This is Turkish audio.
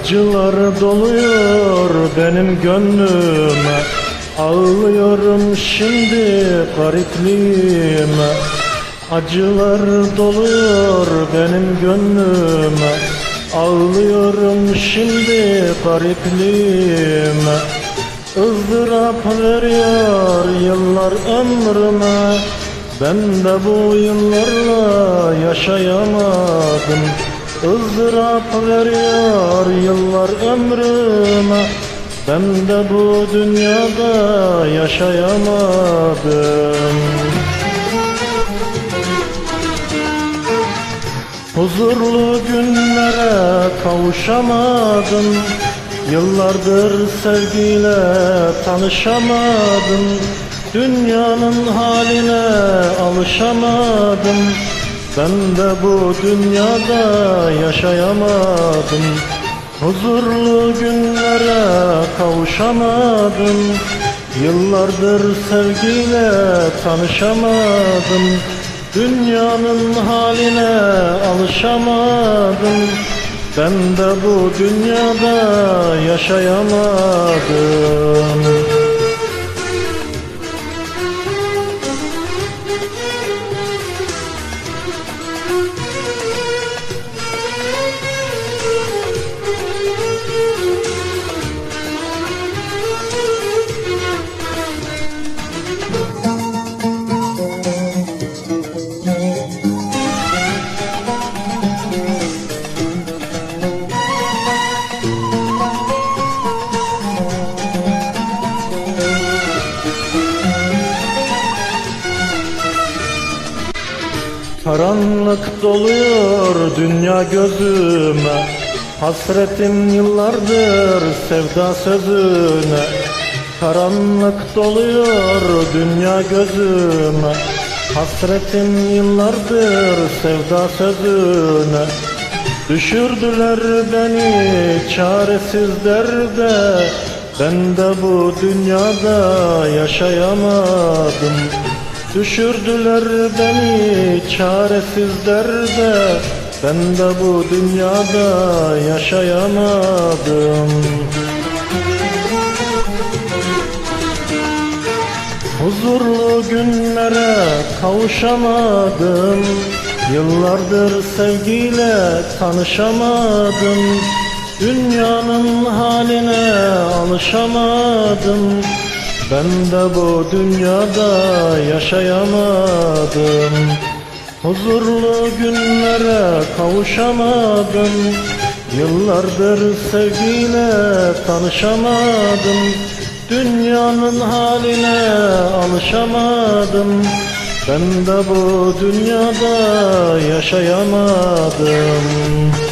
Acılar doluyor benim gönlüme. Ağlıyorum şimdi garipliğime. Acılar doluyor benim gönlüme. Ağlıyorum şimdi garipliğime. Izdırap veriyor yıllar ömrüme. Ben de bu yıllarla yaşayamadım ızdırap veriyor yıllar ömrüme. Ben de bu dünyada yaşayamadım Huzurlu günlere kavuşamadım. Yıllardır sevgiyle tanışamadım. Dünyanın haline alışamadım Ben de bu dünyada yaşayamadım. Huzurlu günlere kavuşamadım. Yıllardır sevgiyle tanışamadım. Dünyanın haline alışamadım. Ben de bu dünyada yaşayamadım Karanlık doluyor dünya gözüme. Hasretim yıllardır sevda sözüne. Karanlık doluyor dünya gözüme. Hasretim yıllardır sevda sözüne. Düşürdüler beni çaresiz derde. Ben de bu dünyada yaşayamadım Düşürdüler beni çaresiz derde Ben de bu dünyada yaşayamadım. Huzurlu günlere kavuşamadım. Yıllardır sevgiyle tanışamadım. Dünyanın haline alışamadım Ben de bu dünyada yaşayamadım. Huzurlu günlere kavuşamadım. Yıllardır sevgiyle tanışamadım. Dünyanın haline alışamadım. Ben de bu dünyada yaşayamadım